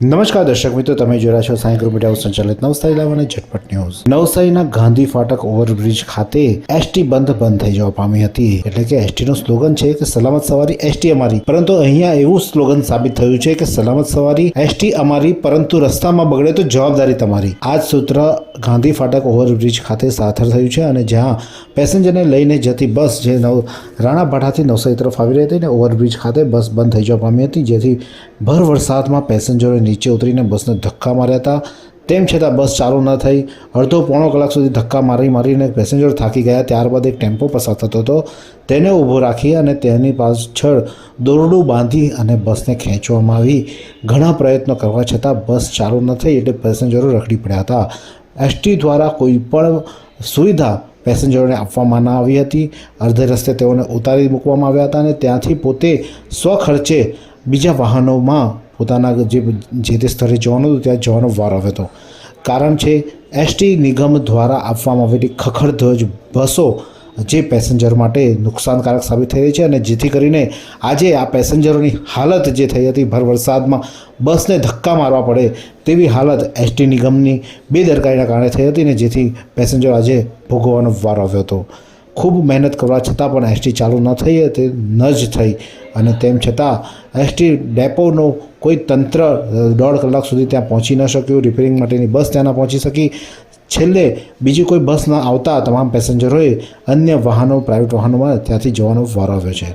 નમસ્કાર દર્શક મિત્રો, તમે જોયા છો સાંઈ ગ્રુપ મીડિયા સંચાલિત નવસારી લાવ અને ઝટપટ ન્યૂઝ. નવસારીના ગાંધી ફાટક ઓવરબ્રિજ ખાતે એસટી બંધ બંધ થઈ જવા પામી હતી. એટલે કે એસટી નું સ્લોગન છે કે સલામત સવારી એસટી અમારી. પરંતુ અહીંયા એવું સ્લોગન સાબિત થયું છે કે સલામત સવારી એસટી અમારી, પરંતુ રસ્તામાં બગડે તો જવાબદારી તમારી. આ જ સૂત્ર ગાંધી ફાટક ઓવરબ્રિજ ખાતે સાથર થયું છે અને જ્યાં પેસેન્જરને લઈને જતી બસ જે નવ રાણાભાઠાથી નવસારી તરફ આવી રહી હતી ને ઓવરબ્રિજ ખાતે બસ બંધ થઈ જવા પામી હતી, જેથી ભર વરસાદમાં પેસેન્જરોએ નીચે ઉતરીને બસને ધક્કા માર્યા હતા. તેમ છતાં બસ ચાલુ ન થઈ. અડધો પોણો કલાક સુધી ધક્કા મારી મારીને પેસેન્જર થાકી ગયા. ત્યારબાદ એક ટેમ્પો પસાર થતો હતો. તેને ઊભો રાખી અને તેની પાછળ દોરડું બાંધી અને બસને ખેંચવામાં આવી. ઘણા પ્રયત્નો કરવા છતાં બસ ચાલુ ન થઈ એટલે પેસેન્જરો રખડી પડ્યા હતા. એસટી દ્વારા કોઈ પણ સુવિધા પેસેન્જરોને આપવામાં ના આવી હતી. અડધે રસ્તે તેઓને ઉતારી મૂકવામાં આવ્યા હતા અને ત્યાંથી પોતે સ્વખર્ચે બીજા વાહનોમાં પોતાના જે જે તે સ્થળે જવાનું હતું ત્યાં જવાનો વાર આવ્યો હતો. કારણ છે, એસટી નિગમ દ્વારા આપવામાં આવેલી ખખડધ્વજ બસો જે પેસેન્જર માટે નુકસાનકારક સાબિત થઈ રહી છે અને જેથી કરીને આજે આ પેસેન્જરોની હાલત જે થઈ હતી, ભર વરસાદમાં બસને ધક્કા મારવા પડે તેવી હાલત એસટી નિગમની બેદરકારીના કારણે થઈ હતી અને જેથી પેસેન્જર આજે ભોગવવાનો વાર આવ્યો હતો. ખૂબ મહેનત કરવા છતાં પણ એસટી ચાલુ ન થઈ તે ન જ થઈ. અને તેમ છતાં, એસટી ડેપોનો કોઈ તંત્ર દોઢ કલાક સુધી ત્યાં પહોંચી ન શક્યું, રિપેરિંગ માટેની બસ ત્યાં ન પહોંચી શકી. છેલ્લે બીજી કોઈ બસ ન આવતા તમામ પેસેન્જરોએ અન્ય વાહનો, પ્રાઇવેટ વાહનોમાં ત્યાંથી જવાનો વારો આવ્યો છે.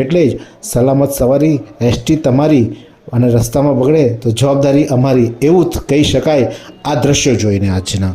એટલે જ સલામત સવારી, એસટી તમારી અને રસ્તામાં બગડે તો જવાબદારી અમારી. એવું જ કહી શકાય આ દ્રશ્યો જોઈને આજના.